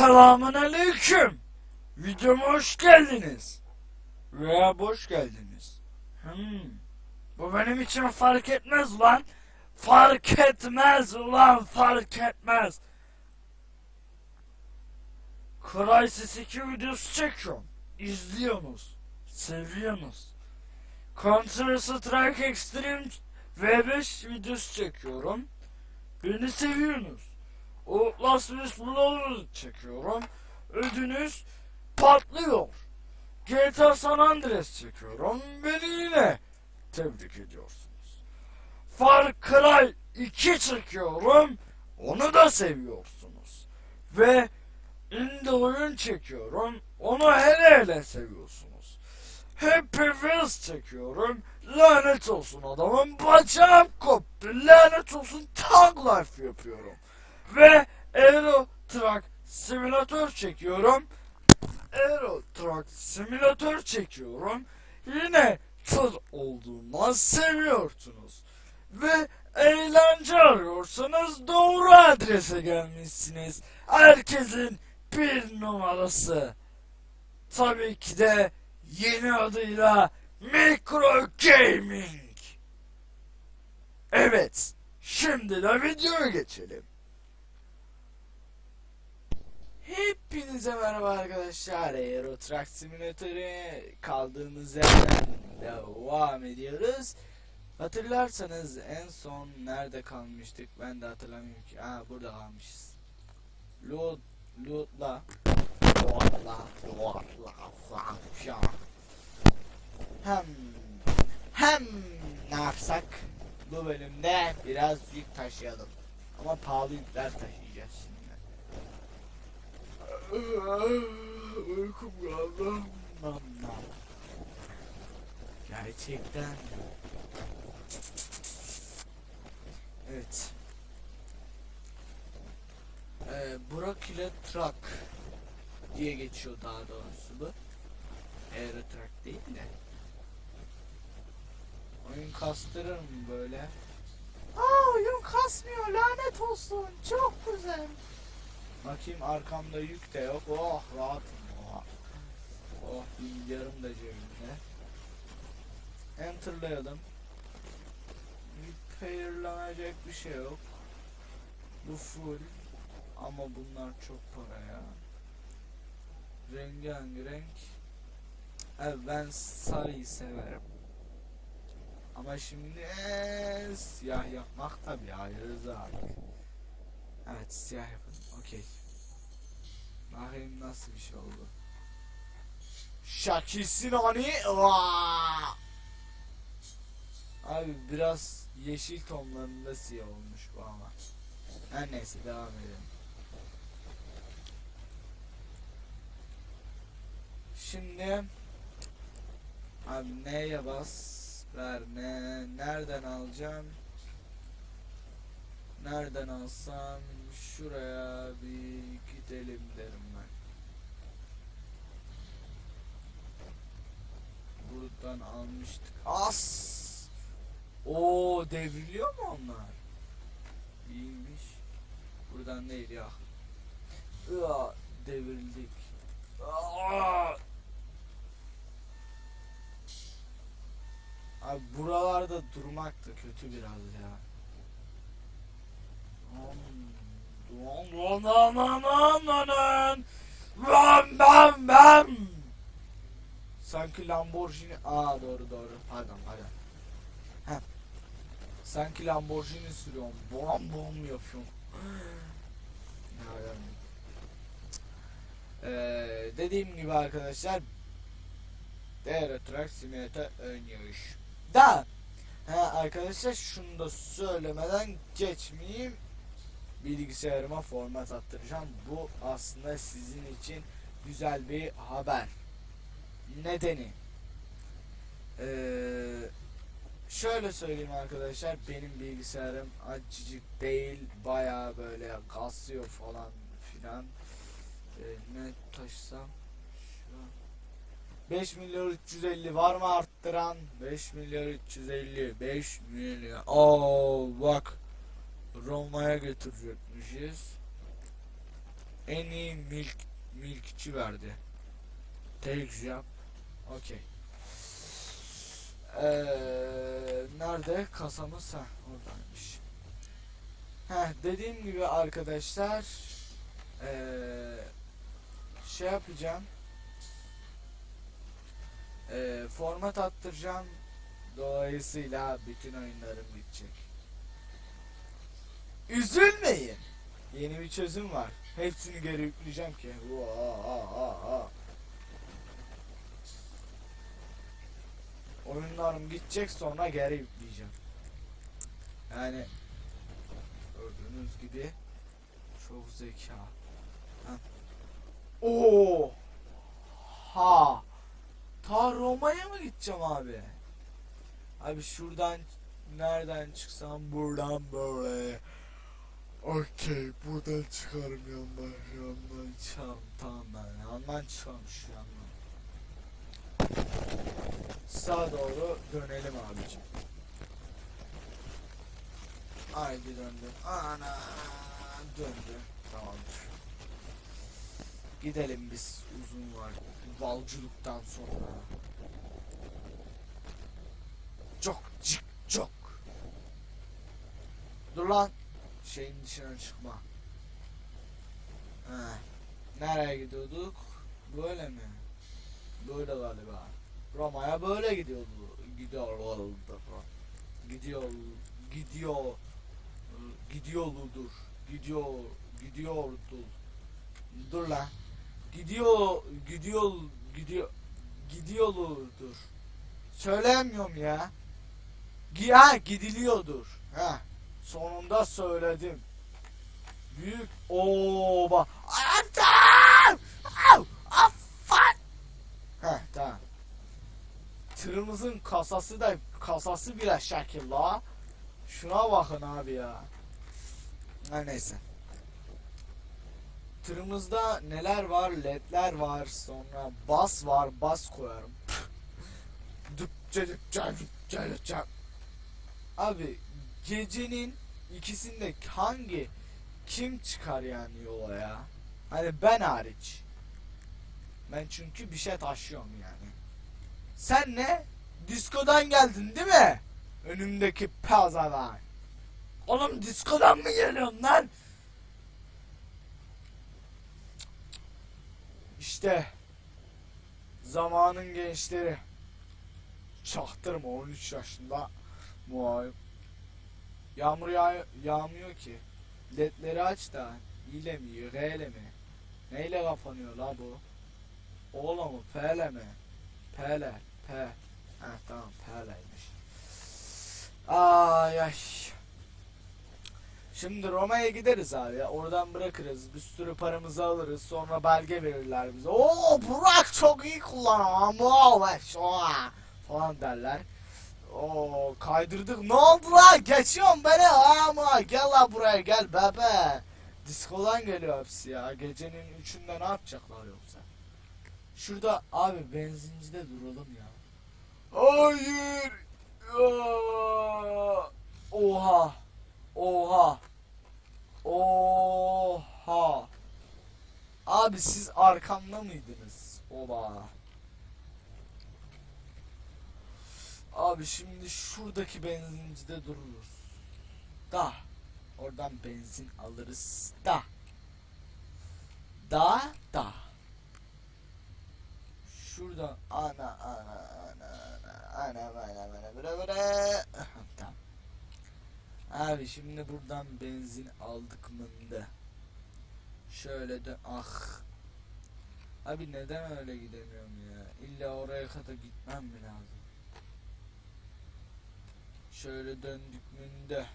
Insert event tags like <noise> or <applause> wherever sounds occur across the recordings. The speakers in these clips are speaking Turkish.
Selamun aleyküm. Videoma hoş geldiniz. Veya boş geldiniz. Hmm. Bu benim için fark etmez ulan. Fark etmez ulan fark etmez. Crysis 2 videosu çekiyorum. İzliyorsunuz. Seviyorsunuz. Counter Strike Extreme V5 videosu çekiyorum. Beni seviyorsunuz. Outlast Whistleblower çekiyorum. Ödünüz patlıyor. GTA San Andreas çekiyorum. Beni yine tebrik ediyorsunuz. Far Cry 2 çekiyorum. Onu da seviyorsunuz. Ve indie oyun çekiyorum. Onu hele hele seviyorsunuz. Happy Wheels çekiyorum. Lanet olsun adamın bacağım koptu. Lanet olsun Tag Life yapıyorum. Ve Euro Truck Simulator çekiyorum. Euro Truck Simulator çekiyorum. Yine tır olduğundan seviyorsunuz. Ve eğlence arıyorsanız doğru adrese gelmişsiniz. Herkesin bir numarası. Tabii ki de yeni adıyla Micro Gaming. Evet, şimdi de videoya geçelim. Hepinize merhaba arkadaşlar. Euro Truck Simulator'ı kaldığımız yerden devam ediyoruz. Hatırlarsanız en son nerede kalmıştık ben de hatırlamıyorum ki. Aa burada kalmışız. Loot, lootla. Lootla, lootla. Hem, hem ne yapsak? Bu bölümde biraz yük taşıyalım. Ama pahalı yükler taşıyacağız şimdi. Uykum geldi. Gerçekten. Evet. Ee, Burak ile Truck diye geçiyor daha doğrusu bu. Aero Truck değil de. Oyun kastırır mı böyle? Aa oyun kasmıyor lanet olsun çok güzel. Bakayım arkamda yük de yok. Oh rahatım. Oh, oh bilgisayarım da cebimde. Enter'layalım. Repairlanacak bir şey yok. Bu full. Ama bunlar çok para ya. Rengarenk. Evet ben sarıyı severim. Ama şimdi ee, siyah yapmak tabii ayrı artık. Evet siyah yapın. Okey. Bakayım nasıl bir şey oldu. Şakilsin hani. Vaa! Abi biraz yeşil tonlarında siyah olmuş bu ama. Her neyse devam edelim. Şimdi abi neye bas ver ne nereden alacağım nereden alsam şuraya bir gidelim derim ben. Buradan almıştık. As! O devriliyor mu onlar? İyiymiş. Buradan değil ya. Aa, devrildik. Aa! Abi buralarda durmak da kötü biraz ya. Lan Ram bam bam. Sanki Lamborghini... Aa doğru doğru. Pardon pardon. Heh. Sanki Lamborghini sürüyorum. Bom bom yapıyorum. ee, dediğim gibi arkadaşlar Değer Truck Simulator oynuyoruz. Da ha, arkadaşlar şunu da söylemeden geçmeyeyim. Bilgisayarıma format attıracağım. Bu aslında sizin için güzel bir haber. Nedeni ee, şöyle söyleyeyim arkadaşlar benim bilgisayarım acıcık değil baya böyle kasıyor falan filan ee, ne taşısam şu 5 milyon 350 var mı arttıran? 5 milyon 350 5 milyon. Oo bak Roma'ya götürecekmişiz. En iyi milk milkçi verdi. Thanks yap. Okey. Ee, nerede kasamız? Ha oradaymış. Heh, dediğim gibi arkadaşlar ee, şey yapacağım. Ee, format attıracağım. Dolayısıyla bütün oyunlarım gidecek. Üzülmeyin. Yeni bir çözüm var. Hepsini geri yükleyeceğim ki. Oyunlarım gidecek sonra geri yükleyeceğim. Yani gördüğünüz gibi çok zeka. Ha. Oo! Ha! Ta Roma'ya mı gideceğim abi? Abi şuradan nereden çıksam buradan böyle. Okey buradan çıkarım yandan yandan çıkarım tamam ben yandan çıkarım şu yandan. Sağa doğru dönelim abicim. Haydi döndüm. Ana döndü. Tamamdır. Gidelim biz uzun var. Valcılıktan sonra. Çok cık çok. Dur lan. Şeyin dışına çıkma. Ha. Nereye gidiyorduk? Böyle mi? Böyle galiba. Roma'ya böyle gidiyordu. Gidiyordu. Gidiyor. Gidiyor. Gidiyorludur. Gidiyor. Gidiyordu. Dur lan. Gidiyor. Gidiyor. Gidiyor. Gidiyorludur. Söyleyemiyorum ya. Ha gidiliyordur. Ha. Sonunda söyledim. Büyük oba. Anam! Au! Affan! Heh tamam. Tırımızın kasası da kasası bile şekil la. Şuna bakın abi ya. Ha neyse. Tırımızda neler var? Ledler var. Sonra bas var. Bas koyarım. Düpçe düpçe düpçe düpçe. Abi gecenin ikisinde hangi kim çıkar yani yola ya? Hani ben hariç. Ben çünkü bir şey taşıyorum yani. Sen ne? Diskodan geldin değil mi? Önümdeki pazadan. Oğlum diskodan mı geliyorsun lan? İşte zamanın gençleri. Çaktırma 13 yaşında muayip. Yağmur yağ yağmıyor ki. Ledleri aç da ile mi, ile mi? Neyle kapanıyor la bu? Oğla mı, P ile mi? P ile, P. Heh tamam P ileymiş. Ay ay. Şimdi Roma'ya gideriz abi ya. Oradan bırakırız. Bir sürü paramızı alırız. Sonra belge verirler bize. Oo Burak çok iyi. Wow, oha," falan derler. Oo kaydırdık. Ne oldu la? Geçiyorum beni ama gel la buraya gel bebe. Diskodan geliyor hepsi ya. Gecenin üçünde ne yapacaklar yoksa? Şurada abi benzincide duralım ya. Hayır. Oha. Oha. Oha. Abi siz arkamda mıydınız? Oba. Abi şimdi şuradaki benzincide dururuz. Da. Oradan benzin alırız da. Da da. Şuradan ana ana ana ana ana ana böyle <laughs> böyle. tamam. Abi şimdi buradan benzin aldık mı da. Şöyle de ah. Abi neden öyle gidemiyorum ya? İlla oraya kadar gitmem mi lazım? Şöyle döndük münde.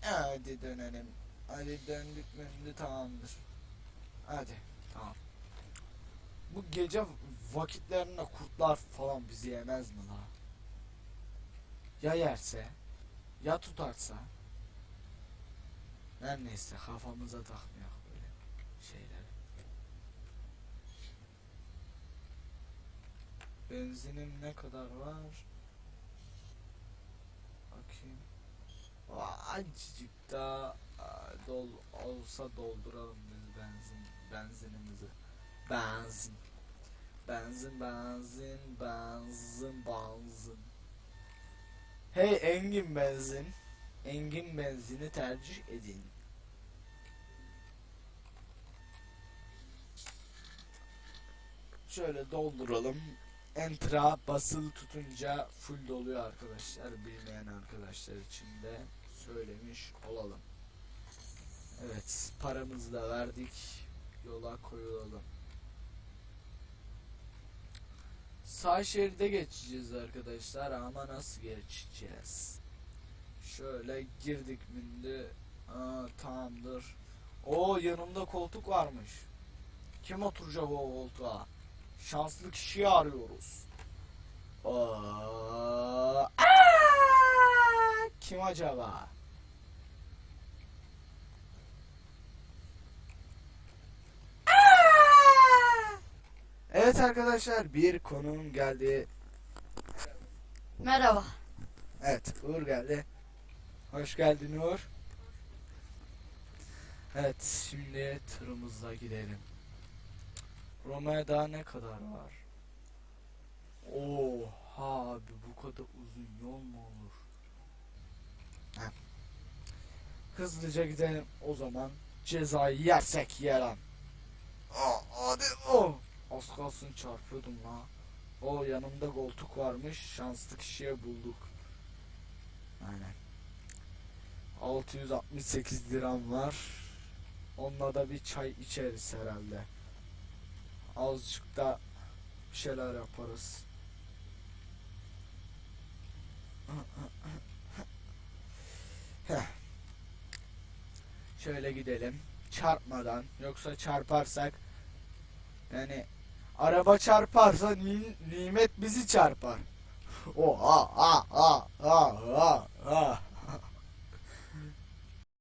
Hadi dönelim. Hadi döndük münde tamamdır. Hadi tamam. Bu gece vakitlerinde kurtlar falan bizi yemez mi la? Ya yerse? Ya tutarsa? Her neyse kafamıza takmayak böyle şeyleri. Benzinim ne kadar var? Bakayım. Aa, Azıcık daha aa, dol olsa dolduralım biz benzin. Benzin. Benzin, benzin, benzin, benzin. Hey Engin benzin. Engin benzini tercih edin. Şöyle dolduralım. Enter'a basılı tutunca full doluyor arkadaşlar. Bilmeyen arkadaşlar için de söylemiş olalım. Evet, paramızı da verdik. Yola koyulalım. Sağ şeride geçeceğiz arkadaşlar ama nasıl geçeceğiz? Şöyle girdik mündü. Aa, tamamdır. O yanımda koltuk varmış. Kim oturacak o koltuğa? Şanslı kişiyi arıyoruz. Aa, aa! kim acaba? Aa! Evet arkadaşlar bir konuğum geldi. Merhaba. Evet Uğur geldi. Hoş geldin Uğur. Evet şimdi tırımızla gidelim. Roma'ya daha ne kadar var? Oha abi bu kadar uzun yol mu olur? Heh. Hızlıca gidelim o zaman cezayı yersek yerim. Aa, hadi o. Az kalsın çarpıyordum la. O yanımda koltuk varmış. Şanslı kişiye bulduk. Aynen. 668 liram var. Onunla da bir çay içeriz herhalde. Azıcık da bir şeyler yaparız. Şöyle gidelim. Çarpmadan. Yoksa çarparsak yani Araba çarparsa ni nimet bizi çarpar. Oha, a, a, a, a, a.